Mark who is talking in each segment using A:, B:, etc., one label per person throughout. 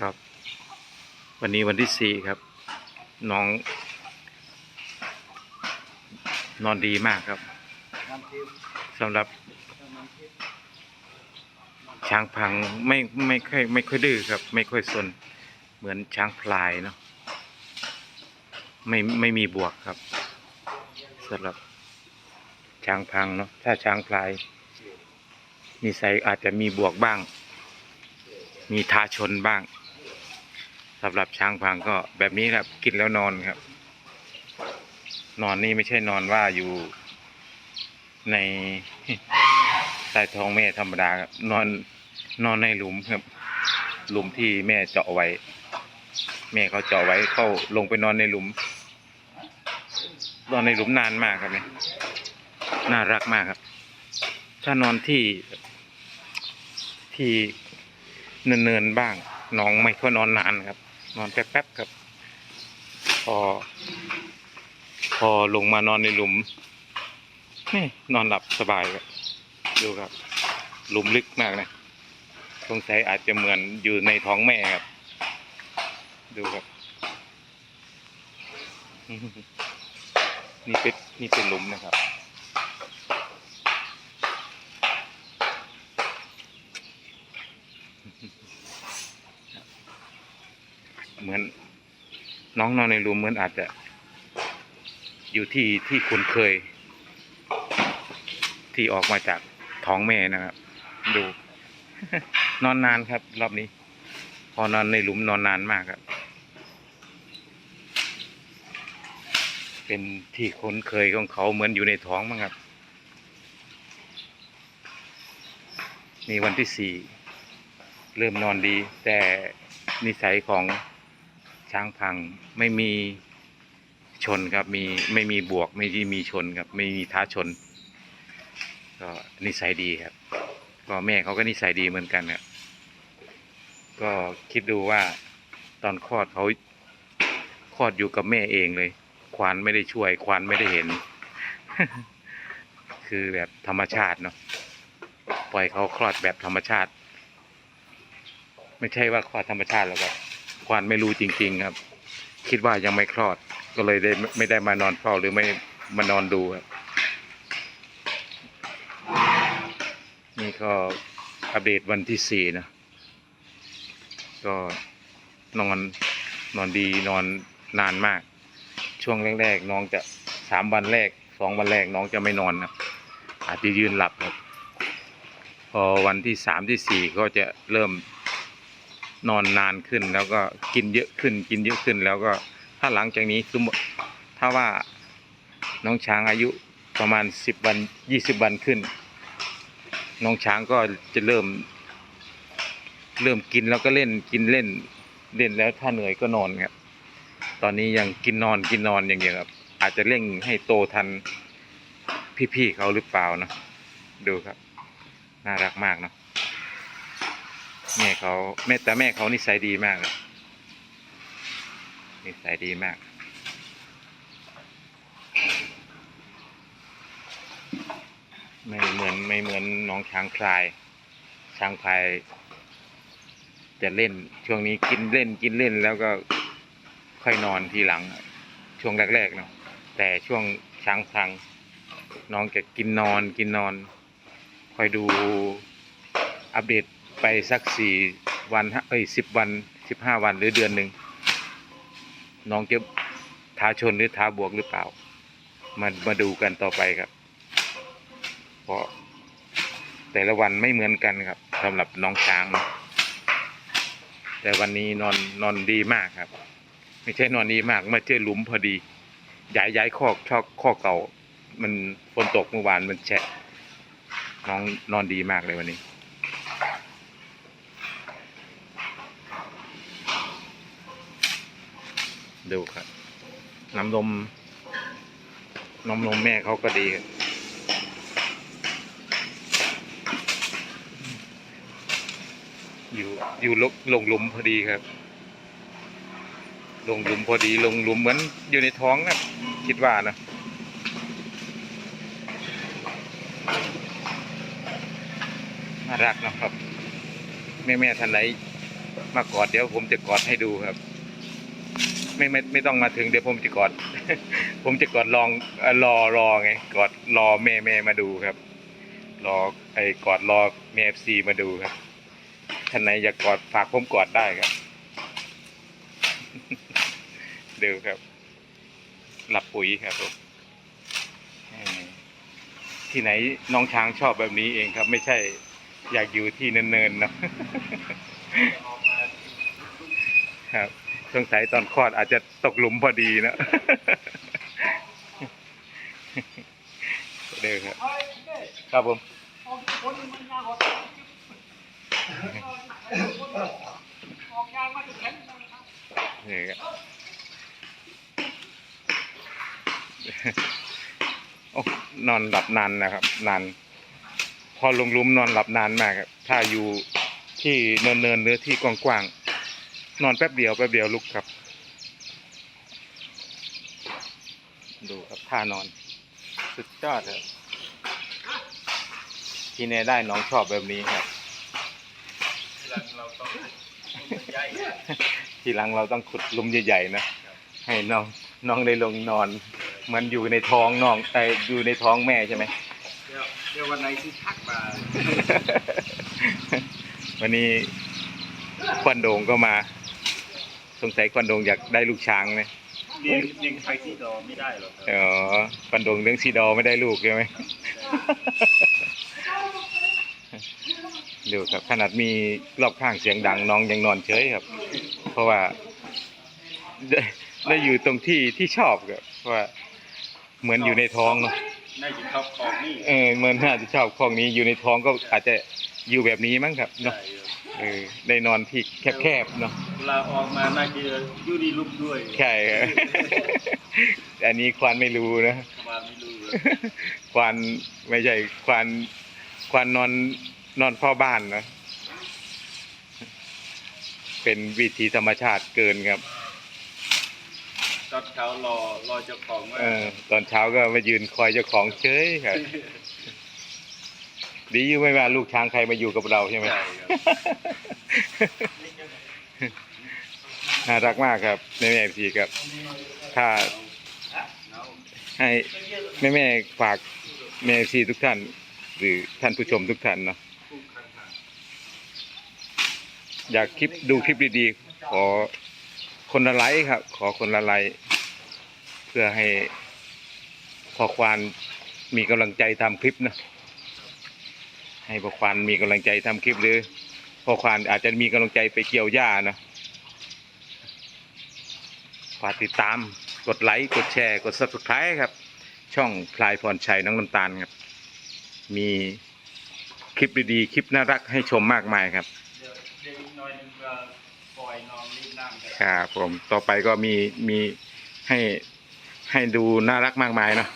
A: ครับ วันนี้วันที่สี่ครับ น้อง นอนดีมากครับสำหรับ ช้างพังไม่ไม่ค่อยไม่ค่อยดื้อครับ ไม่ค่อยสนเหมือนช้างพลายเนาะไม่ไม่มีบวกครับสำหรับช้างพังเนาะถ้าช้างพลายนิสัยอาจจะมีบวกบ้าง มีท้าชนบ้าง สำหรับช้างพังก็แบบนี้ครับ กินแล้วนอนครับ นอนนี่ไม่ใช่นอนว่าอยู่ในใต้ท้องแม่ธรรมดาครับนอนนอนในหลุมครับ หลุมที่แม่เจาะไว้ แม่เขาเจาะไว้เข้าลงไปนอนในหลุม นอนในหลุมนานมากครับเนี่ยน่ารักมากครับ ถ้านอนที่ที่เนินๆบ้าง น้องไม่ค่อยนอนนานครับ นอนแป๊บๆครับ พอ พอลงมานอนในหลุม นี่นอนหลับสบายครับดูครับ หลุมลึกมากนะสงสัยอาจจะเหมือนอยู่ในท้องแม่ครับ ดูครับ นี่เป็นนี่เป็นหลุมนะครับ เหมือน น้องนอนในหลุมเหมือนอาจจะ อยู่ที่ที่คุ้นเคย ที่ออกมาจากท้องแม่นะครับ ดู นอนนานครับ รอบนี้ พอนอนในหลุมนอนนานมากครับ เป็นที่คุ้นเคยของเขาเหมือนอยู่ในท้องมั้งครับนี่วันที่สี่เริ่มนอนดี แต่นิสัยของ ช้างพังไม่มีชนครับมีไม่มีบวกไม่ได้มีชนครับ ไม่มีท้าชน ก็นิสัยดีครับ ก็แม่เขาก็นิสัยดีเหมือนกันครับก็คิดดูว่าตอนคลอดเขาคลอดอยู่กับแม่เองเลย ควานไม่ได้ช่วย ควานไม่ได้เห็น คือแบบธรรมชาติเนาะปล่อยเขาคลอดแบบธรรมชาติ ไม่ใช่ว่าคลอดธรรมชาติแล้วก็ค วานไม่รู้จริง ๆ ครับ คิดว่ายังไม่คลอด ก็เลยได้ไม่ได้มานอนเฝ้าหรือไม่มานอนดูครับนี่ก็อัปเดตวันที่สี่นะ ก็นอนนอนดีนอนนานมาก ช่วงแรกๆน้องจะสามวันแรกสองวันแรกน้องจะไม่นอนนะอาจจะยืนหลับครับพอวันที่สามที่สี่ก็จะเริ่ม นอนนานขึ้นแล้วก็กินเยอะขึ้น กินเยอะขึ้น แล้วก็ถ้าหลังจากนี้สมมติถ้าว่าน้องช้างอายุประมาณสิบวันยี่สิบวันขึ้น น้องช้างก็จะเริ่ม เริ่มกินแล้วก็เล่นกินเล่นเล่นแล้วถ้าเหนื่อยก็นอนครับตอนนี้ยังกินนอนกินนอนอย่างเงี้ยครับ อาจจะเร่งให้โตทันพี่ๆเขาหรือเปล่านะดูครับ น่ารักมากเนาะ แม่เขาแม่แต่แม่เขานิสัยดีมากเลยนิสัยดีมาก ไม่เหมือนไม่เหมือนน้องช้างพลาย ช้างพลาย จะเล่นช่วงนี้กินเล่นกินเล่นแล้วก็ค่อยนอนทีหลัง ช่วงแรกๆเนาะแต่ช่วงช้างพัง น้องจะกินนอนกินนอน คอยดูอัปเดต ไปสักสี่วันเอ้ยสิบวันสิบห้าวันหรือเดือนหนึ่งน้องจะท้าชนหรือท้าบวกหรือเปล่า มามาดูกันต่อไปครับ เพราะแต่ละวันไม่เหมือนกันครับสำหรับน้องช้างนะแต่วันนี้นอนนอนดีมากครับ ไม่ใช่นอนดีมากมาเจอหลุมพอดี ย้ายย้ายข้อชอกข้อเก่า มันฝนตกเมื่อวานมันแฉะน้องนอนดีมากเลยวันนี้ ดูครับ น้ำนมน้ำนมแม่เขาก็ดีครับอยู่อยู่ลงลงหลุมพอดีครับ ลงหลุมพอดีลงหลุมเหมือนอยู่ในท้องนะคิดว่านะน่ารักนะครับ แม่แม่ท่านไหนมากอดเดี๋ยวผมจะกอดให้ดูครับ ไม่ไม่ไม่ต้องมาถึงเดี๋ยวผมจะกอด ผมจะกอดลองรอรอไงกอดรอเมย์เมย์มาดูครับ รอไอ้กอดรอเมย์เอฟซีมาดูครับท่านไหนอยากกอดฝากผมกอดได้ครับดูครับ หลับปุ๋ยครับผมที่ไหนน้องช้างชอบแบบนี้เองครับ ไม่ใช่อยากอยู่ที่เนินๆเนาะ ครับ สงสัยตอนคลอดอาจจะตกหลุมพอดีนะเด้อครับ ครับผมนี่ครับโอ้นอนหลับนานนะครับนานพอลงลุมนอนหลับนานมากครับถ้าอยู่ที่เนินเนินๆหรือที่กว้างๆ นอนแป๊บเดียวแป๊บเดียวลุกครับ ดูครับท่านอน สุดยอดครับที่แน่ได้น้องชอบแบบนี้ครับ ทีหลังเราต้องขุดหลุมใหญ่ๆนะ ให้น้องน้องได้ลงนอนเหมือนอยู่ในท้องน้องไออยู่ในท้องแม่ใช่ไหม
B: เดี๋ยวเดี๋ยววันไหนที่ทักมา
A: วันนี้ควันโดงก็มา สงสัยควันโดงอยากได้ลูกช้างไหม
B: เลี้ยงเลี้ยงไทยที่ดอไม่ได้หรอกครับ
A: อ๋อควันโดงเลี้ยงซีดอไม่ได้ลูกใช่ไหม ดูครับขนาดมีรอบข้างเสียงดังน้องยังนอนเฉยครับ เพราะว่าได้ได้อยู่ตรงที่ที่ชอบครับเพราะว่าเหมือนอยู่ในท้องเนาะ
B: น่าจะชอบของนี่
A: เออเหมือนน่าจะชอบของนี้อยู่ในท้องก็อาจจะอยู่แบบนี้มั้งครับ
B: ใช่
A: เนาะ
B: ครับ
A: เออได้นอนที่แคบๆเนาะ
B: เว ลาออกมาน่าจะอยู่ในรูปด้วย
A: ใช่ครับ อันนี้ควานไม่รู้นะ
B: ประมาณไม่รู้เลย
A: ควานไม่ใช่ควานควานนอนนอนเฝ้าบ้านนะ เป็นวิธีธรรมชาติเกินครับ
B: ตอนเช้ารอรอเจ้าของว่า
A: เออ ตอนเช้าก็มายืนคอยเจ้าของเฉยครับ ดีอยู่ไม่ว่าลูกช้างใครมาอยู่กับเราใช่ไหม
B: ใช่ครับ
A: น่ารักมากครับในแม่พีครับ ถ้าให้แม่แม่ๆฝากแม่พีทุกท่าน หรือท่านผู้ชมทุกท่านเนาะอยากคลิปดูคลิปดีๆ ขอคนละไลค์ครับ ขอคนละไลค์เพื่อให้พอควานมีกำลังใจทำคลิปนะให้พอควานมีกำลังใจทำคลิปหรือพอควานอาจจะมีกำลังใจไปเกี่ยวหญ้านะ ฝากติดตามกดไลค์กดแชร์กด subscribe ครับ ช่องพลายพรชัยน้องน้ำตาลครับ มีคลิปดีๆ คลิปน่ารักให้ชมมากมายครับ
B: เด็กน้อยนึงก็ปล่อยน้องรีบน้ำกัน
A: ครับผมต่อไปก็มีมีให้ให้ดูน่ารักมากมายเนาะ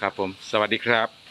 A: ครับผม สวัสดีครับ